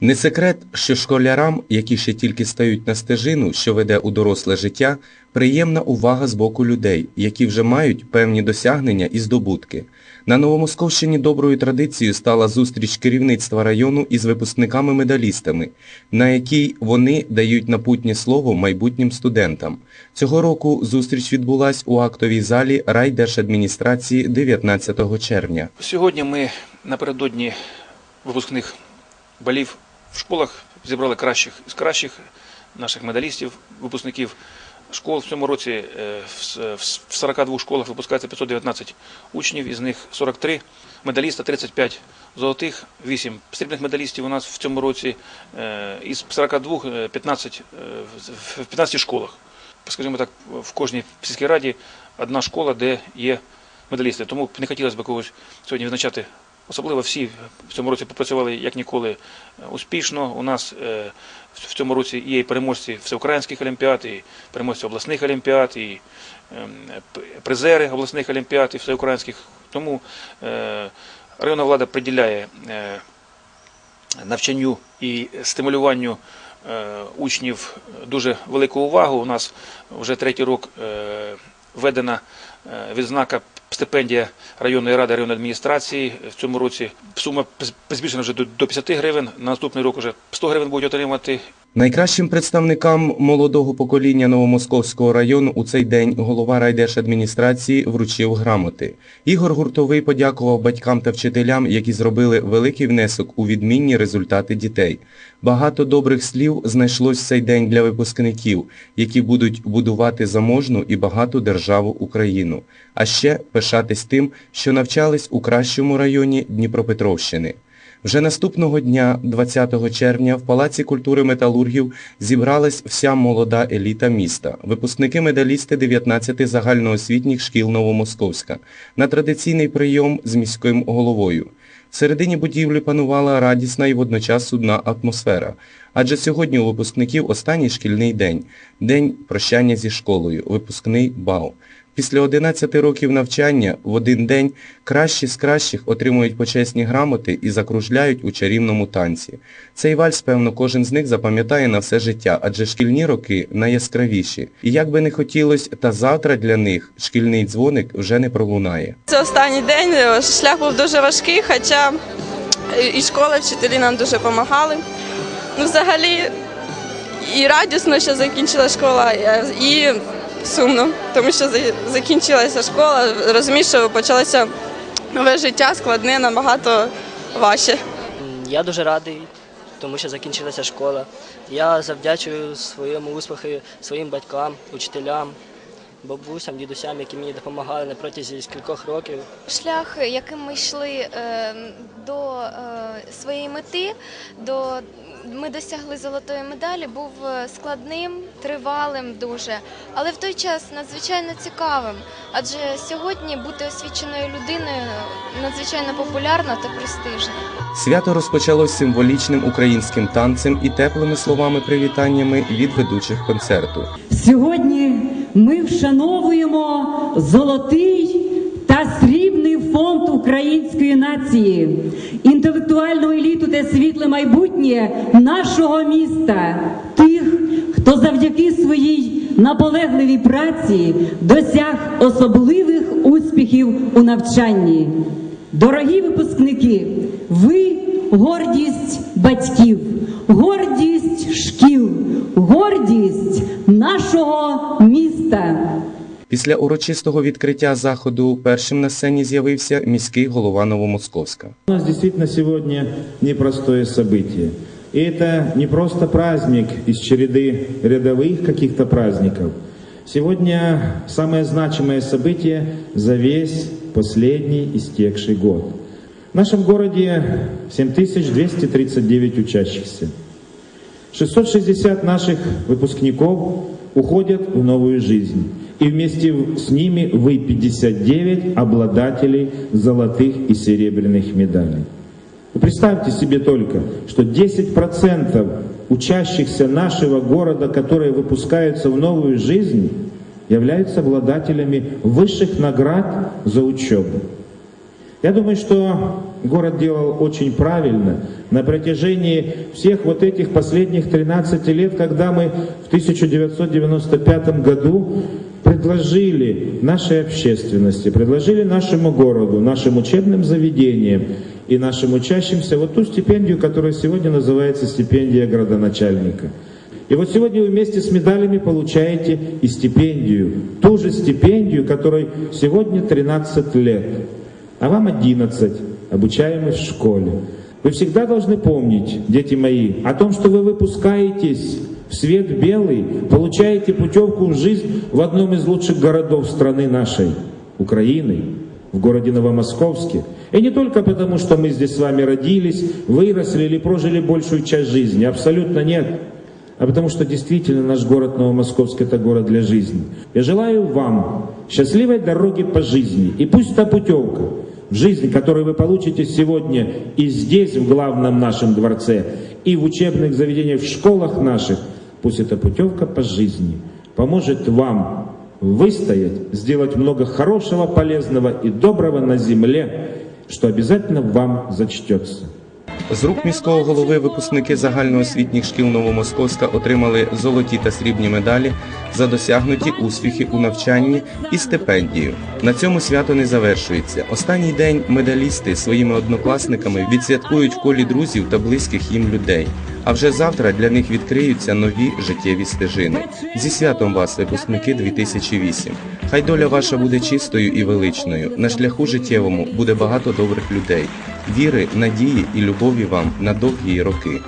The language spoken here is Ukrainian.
Не секрет, що школярам, які ще тільки стають на стежину, що веде у доросле життя, приємна увага з боку людей, які вже мають певні досягнення і здобутки. На Новомосковщині доброю традицією стала зустріч керівництва району із випускниками-медалістами, на якій вони дають напутнє слово майбутнім студентам. Цього року зустріч відбулась у актовій залі райдержадміністрації 19 червня. Сьогодні ми напередодні випускних балів в школах зібрали кращих з кращих наших медалістів, випускників школ. В цьому році е, в 42 школах випускається 519 учнів, із них 43 медаліста, 35 золотих, 8 срібних медалістів у нас в цьому році, е, із 42 е, 15 е, в- в 15 школах. Скажімо так, в кожній сільській раді одна школа, де є медалісти. Тому не хотілося б когось сьогодні відзначати. Особливо всі в цьому році попрацювали як ніколи е, успішно. У нас е, в цьому році є і переможці всеукраїнських олімпіад, і переможці обласних олімпіад, і ем, призери обласних олімпіад і всеукраїнських. Тому е, районна влада приділяє навчанню і стимулюванню учнів дуже велику увагу. У нас вже третій рік е, введена відзнака стипендія районної ради районної адміністрації. В цьому році сума збільшена вже до до 50 гривень. На наступний рік вже 100 гривень будуть отримати. Найкращим представникам молодого покоління Новомосковського району у цей день голова райдержадміністрації вручив грамоти. Ігор Гуртовий подякував батькам та вчителям, які зробили великий внесок у відмінні результати дітей. Багато добрих слів знайшлось цей день для випускників, які будуть будувати заможну і багату державу Україну, а ще пишатись тим, що навчались у кращому районі Дніпропетровщини. Вже наступного дня, 20 червня, в Палаці культури металургів зібралась вся молода еліта міста, випускники-медалісти 19 загальноосвітніх шкіл Новомосковська, на традиційний прийом з міським головою. Всередині будівлі панувала радісна і водночас судна атмосфера, адже сьогодні у випускників останній шкільний день – день прощання зі школою, випускний бал. Після 11 років навчання в один день кращі з кращих отримують почесні грамоти і закружляють у чарівному танці. Цей вальс, певно, кожен з них запам'ятає на все життя, адже шкільні роки найяскравіші. І як би не хотілось, та завтра для них шкільний дзвоник вже не пролунає. Це останній день. Шлях був дуже важкий, хоча і школа, і вчителі нам дуже допомагали. Ну, взагалі, і радісно, що закінчила школа, і сумно, тому що закінчилася школа. Розумієш, що почалося нове життя, складне, набагато важче. Я дуже радий, тому що закінчилася школа. Я завдячую своєму успіху своїм батькам, учителям, бабусям, дідусям, які мені допомагали на протязі кількох років. Шлях, яким ми йшли е, до е, своєї мети, до ми досягли золотої медалі, був е, складним, тривалим дуже, але в той час надзвичайно цікавим. Адже сьогодні бути освіченою людиною надзвичайно популярно та престижно. Свято розпочалось символічним українським танцем і теплими словами привітаннями від ведучих концерту. Сьогодні ми вшановуємо золотий та срібний фонд української нації, інтелектуальну еліту та світле майбутнє нашого міста, тих, завдяки своїй наполегливій праці досяг особливих успіхів у навчанні. Дорогі випускники, ви гордість батьків, гордість шкіл, гордість нашого міста. Після урочистого відкриття заходу першим на сцені з'явився міський голова Новомосковська. У нас действительно сегодня непростое событие. И это не просто праздник из череды рядовых каких-то праздников. Сегодня самое значимое событие за весь последний истекший год. В нашем городе 7239 учащихся. 660 наших выпускников уходят в новую жизнь. И вместе с ними вы 59 обладателей золотых и серебряных медалей. Вы представьте себе только, что 10% учащихся нашего города, которые выпускаются в новую жизнь, являются обладателями высших наград за учебу. Я думаю, что город делал очень правильно на протяжении всех вот этих последних 13 лет, когда мы в 1995 году предложили нашей общественности, предложили нашему городу, нашим учебным заведениям и нашим учащимся вот ту стипендию, которая сегодня называется стипендия градоначальника. И вот сегодня вы вместе с медалями получаете и стипендию, ту же стипендию, которой сегодня 13 лет, а вам 11, обучаемых в школе. Вы всегда должны помнить, дети мои, о том, что вы выпускаетесь в свет белый, получаете путевку в жизнь в одном из лучших городов страны нашей, Украины, в городе Новомосковске. И не только потому, что мы здесь с вами родились, выросли или прожили большую часть жизни, абсолютно нет а потому что действительно наш город Новомосковск это город для жизни. Я желаю вам счастливой дороги по жизни. И пусть та путевка в жизни, которую вы получите сегодня и здесь, в главном нашем дворце, и в учебных заведениях, в школах наших, пусть эта путевка по жизни поможет вам выстоять, сделать много хорошего, полезного и доброго на земле, что обов'язково вам зачтеться. З рук міського голови випускники загальноосвітніх шкіл Новомосковська отримали золоті та срібні медалі за досягнуті успіхи у навчанні і стипендію. На цьому свято не завершується. Останній день медалісти своїми однокласниками відсвяткують в колі друзів та близьких їм людей. А вже завтра для них відкриються нові життєві стежини. Зі святом вас, випускники 2008. Хай доля ваша буде чистою і величною. На шляху життєвому буде багато добрих людей. Віри, надії і любові вам на довгі роки.